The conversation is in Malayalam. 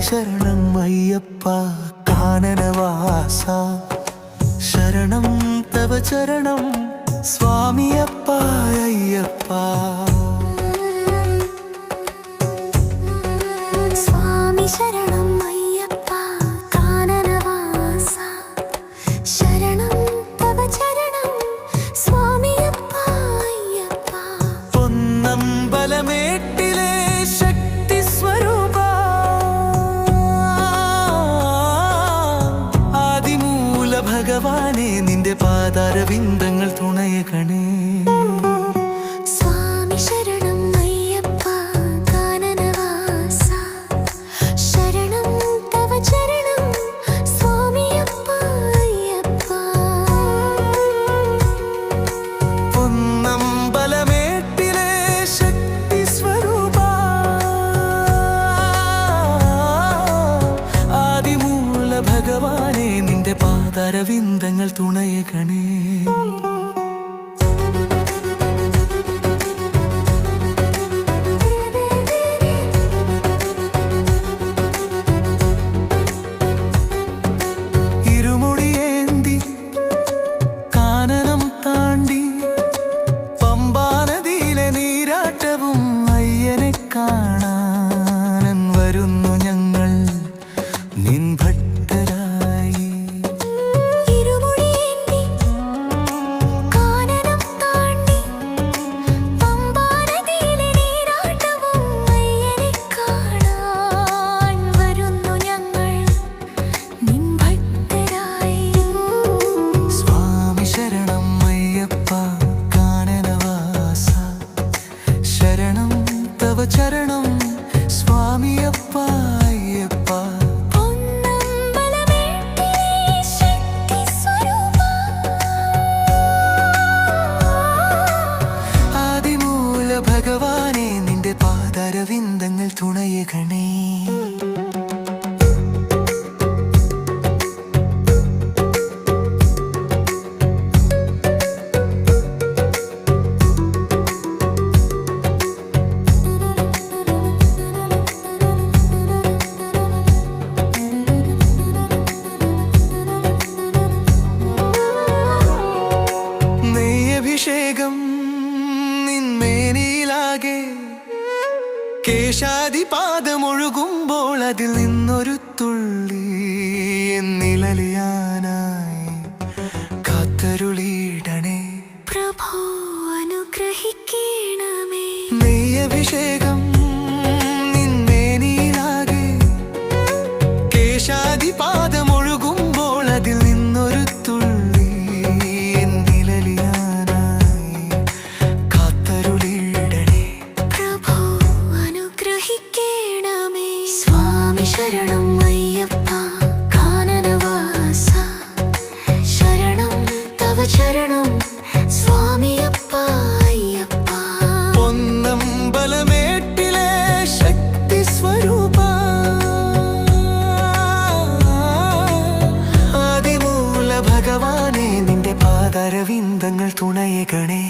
ശരണം അയ്യപ്പ കാനനവാസ ശരണം തവ ചരണം സ്വാമിയപ്പ അയ്യപ്പ സ്വാമി ആദിമൂല ഭഗവാനെ നിന്റെ പാതാരവിന്ദങ്ങൾ തുണയകണേ. സ്വാമി ശരണം അയ്യപ്പ കാനനവാസ ശരണം തവ ചരണം സ്വാമിയപ്പ അയ്യപ്പ. പൊന്നമ്പലമേട്ടിലെ ശക്തി സ്വരൂപ. ആദിമൂല ഭഗവാനെ നിന്റെ പാതരവിന്ദങ്ങൾ തുണയകണേ കണേ. കാനനം താണ്ടി പമ്പാനദിയിലെ നീരാട്ടവും അയ്യനെ കാണാൻ വരുന്നു ഞങ്ങൾ. നിൻ ഭക്തരായി പാദരവിന്ദങ്ങൾ അഭിഷേകം നെയ്യഭിഷേകം കേശാദിപാദമൊഴുകുമ്പോൾ അതിൽ നിന്നൊരു പാദരവിന്ദങ്ങൾ തുണയകണേ